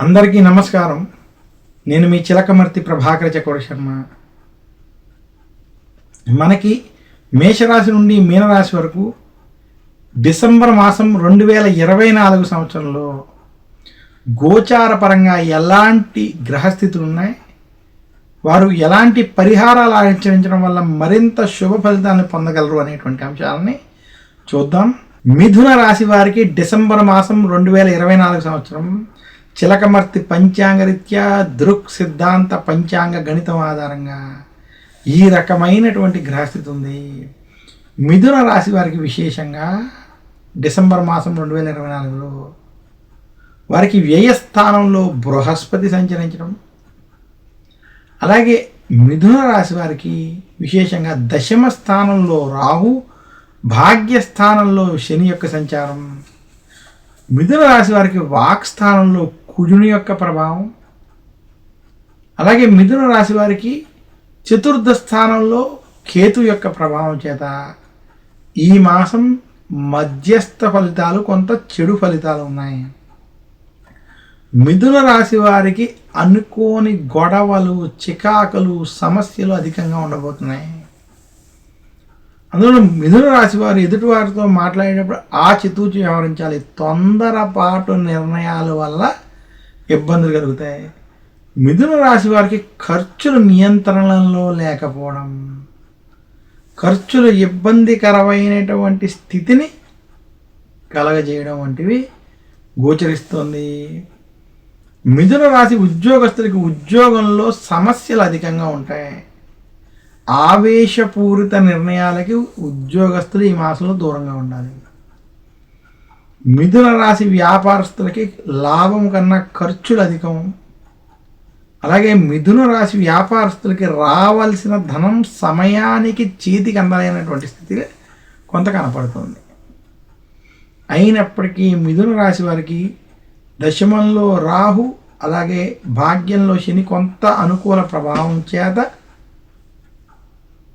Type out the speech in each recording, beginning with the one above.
అందరికీ నమస్కారం. నేను మీ చిలకమర్తి ప్రభాకర చక్రవర్తి శర్మ. మనకి మేషరాశి నుండి మీనరాశి వరకు డిసెంబర్ మాసం రెండు వేల ఇరవై నాలుగు సంవత్సరంలో గోచార పరంగా ఎలాంటి గ్రహస్థితులు ఉన్నాయి? వారు ఎలాంటి పరిహారాలు ఆచరించడం వల్ల మరింత శుభ ఫలితాలను పొందగలరు అనేటువంటి అంశాలని చూద్దాం. మిథున రాశి వారికి డిసెంబర్ మాసం రెండు వేల ఇరవై నాలుగు సంవత్సరం చిలకమర్తి పంచాంగరీత్యా దృక్ సిద్ధాంత పంచాంగ గణితం ఆధారంగా ఈ రకమైనటువంటి గ్రహస్థితి ఉంది. మిథున రాశి వారికి విశేషంగా డిసెంబర్ మాసం రెండు వేల ఇరవై నాలుగులో వారికి వ్యయస్థానంలో బృహస్పతి సంచరించడం. అలాగే మిథున రాశి వారికి విశేషంగా దశమ స్థానంలో రాహు భాగ్యస్థానంలో శని యొక్క సంచారం. మిథున రాశి వారికి వాక్ స్థానంలో కుజుని యొక్క ప్రభావం. అలాగే మిథున రాశి వారికి చతుర్థ స్థానంలో కేతు యొక్క ప్రభావం చేత ఈ మాసం మధ్యస్థ ఫలితాలు కొంత చెడు ఫలితాలు ఉన్నాయి. మిథున రాశి వారికి అనుకోని గొడవలు చికాకులు సమస్యలు అధికంగా ఉండబోతున్నాయి. అందులో మిథున రాశి వారు ఎదుటివారితో మాట్లాడేటప్పుడు ఆచితూచి వ్యవహరించాలి. తొందరపాటు నిర్ణయాల వల్ల ఇబ్బందులు కలుగుతాయి. మిథున రాశి వారికి ఖర్చులు నియంత్రణలో లేకపోవడం ఖర్చులు ఇబ్బందికరమైనటువంటి స్థితిని కలగజేయడం వంటివి గోచరిస్తుంది. మిథున రాశి ఉద్యోగస్తులకి ఉద్యోగంలో సమస్యలు అధికంగా ఉంటాయి. ఆవేశపూరిత నిర్ణయాలకి ఉద్యోగస్తులు ఈ మాసంలో దూరంగా ఉండాలి. మిథున రాశి వ్యాపారస్తులకి లాభం కన్నా ఖర్చులు అధికం. అలాగే మిథున రాశి వ్యాపారస్తులకి రావాల్సిన ధనం సమయానికి చేతికి అందలేనటువంటి స్థితి కొంత కనపడుతుంది. అయినప్పటికీ మిథున రాశి వారికి దశమంలో రాహు అలాగే భాగ్యంలో శని కొంత అనుకూల ప్రభావం చేత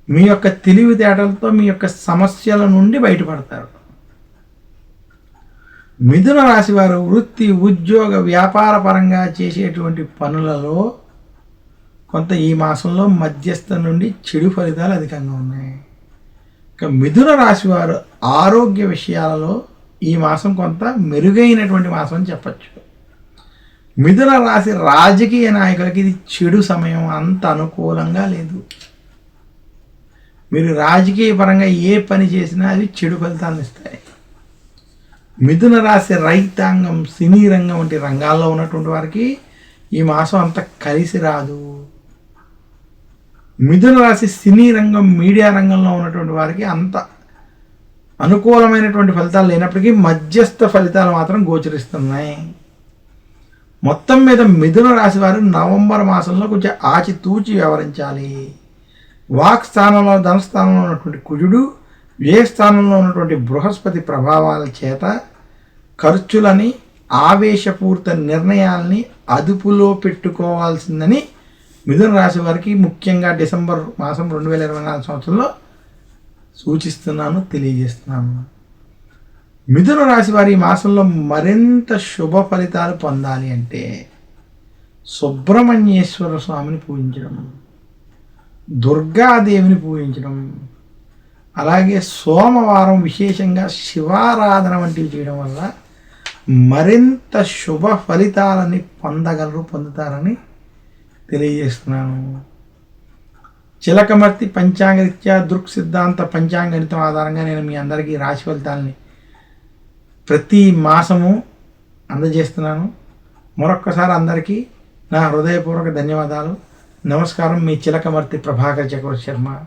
మీ యొక్క తెలివితేటలతో మీ యొక్క సమస్యల నుండి బయటపడతారు. మిథున రాశి వారు వృత్తి ఉద్యోగ వ్యాపార పరంగా చేసేటువంటి పనులలో కొంత ఈ మాసంలో మధ్యస్థ నుండి చెడు ఫలితాలు అధికంగా ఉన్నాయి. ఇక మిథున రాశి వారు ఆరోగ్య విషయాలలో ఈ మాసం కొంత మెరుగైనటువంటి మాసం అని చెప్పచ్చు. మిథున రాశి రాజకీయ నాయకులకి ఇది చెడు సమయం అంత అనుకూలంగా లేదు. మీరు రాజకీయ పరంగా ఏ పని చేసినా అది చెడు ఫలితాలను ఇస్తాయి. మిథున రాశి రైతాంగం సినీ రంగం వంటి రంగాల్లో ఉన్నటువంటి వారికి ఈ మాసం అంత కలిసి రాదు. మిథున రాశి సినీ రంగం మీడియా రంగంలో ఉన్నటువంటి వారికి అంత అనుకూలమైనటువంటి ఫలితాలు లేనప్పటికీ మధ్యస్థ ఫలితాలు మాత్రం గోచరిస్తున్నాయి. మొత్తం మీద మిథున రాశి వారు నవంబర్ మాసంలో కొంచెం ఆచితూచి వ్యవహరించాలి. వాక్ స్థానంలో ధనస్థానంలో ఉన్నటువంటి కుజుడు వ్యయ స్థానంలో ఉన్నటువంటి బృహస్పతి ప్రభావాల చేత ఖర్చులని ఆవేశపూరిత నిర్ణయాల్ని అదుపులో పెట్టుకోవాల్సిందని మిథున రాశి వారికి ముఖ్యంగా డిసెంబర్ మాసం రెండు వేల ఇరవై నాలుగు సంవత్సరంలో సూచిస్తున్నాను తెలియజేస్తున్నాను. మిథున రాశి వారి ఈ మాసంలో మరింత శుభ ఫలితాలు పొందాలి అంటే సుబ్రహ్మణ్యేశ్వర స్వామిని పూజించడం దుర్గాదేవిని పూజించడం అలాగే సోమవారం విశేషంగా శివారాధన వంటివి చేయడం వల్ల మరింత శుభ ఫలితాలని పొందగలరు పొందుతారని తెలియజేస్తున్నాను. చిలకమర్తి పంచాంగరీత్యా దృక్ సిద్ధాంత పంచాంగణితం ఆధారంగా నేను మీ అందరికీ రాశి ఫలితాలని ప్రతి మాసము అందజేస్తున్నాను. మరొక్కసారి అందరికీ నా హృదయపూర్వక ధన్యవాదాలు. నమస్కారం. మీ చిలకమర్తి ప్రభాకర్ చక్రవర్తి శర్మ.